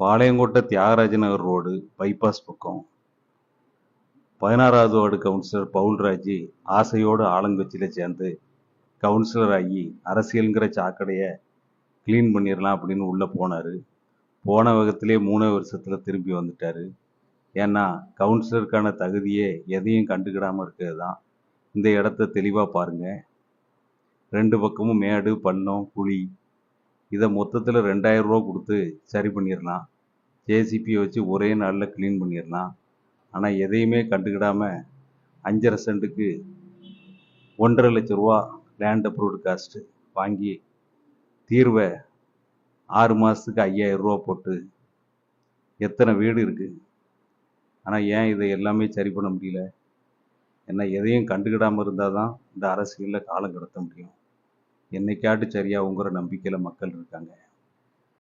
Palayamkottai Thyagaraja Nagar road bypass பக்கம். பதினாறாவது ward councillor Paulraj ஆசையோடு ஆளுங்கட்சியில் சேர்ந்து கவுன்சிலர் ஆகி அரசியலுங்கிற சாக்கடையை க்ளீன் பண்ணிடலாம் அப்படின்னு உள்ளே போனார். போன வகத்திலே மூணு வருஷத்தில் திரும்பி வந்துட்டார். ஏன்னா கவுன்சிலருக்கான தகுதியே எதையும் கண்டுக்கிடாமல் இருக்கிறது தான் இந்த இடத்த தெளிவாக பாருங்கள் ரெண்டு பக்கமும் மேடு பள்ளம் குழி இதை மொத்தத்தில் ரெண்டாயிரம் ரூபா கொடுத்து சரி பண்ணிடலாம். ஜேசிபியை வச்சு ஒரே நாளில் க்ளீன் பண்ணிடலாம். ஆனால் எதையுமே கண்டுக்கிடாமல் அஞ்சரை சென்ட்டுக்கு ஒன்றரை லட்ச ரூபா லேண்ட் அப்ரூவ்டு காஸ்ட்டு வாங்கி தீர்வை ஆறு மாதத்துக்கு ஐயாயிரம் ரூபா போட்டு எத்தனை வீடு இருக்குது ஆனால் ஏன் இதை எல்லாமே சரி பண்ண முடியல? என்ன எதையும் கண்டுக்கிடாமல் இருந்தால் தான் இந்த அரசியலில் காலம் கடத்த முடியும். என்னைக்காட்டு சரியாகுங்கிற நம்பிக்கையில் மக்கள் இருக்காங்க.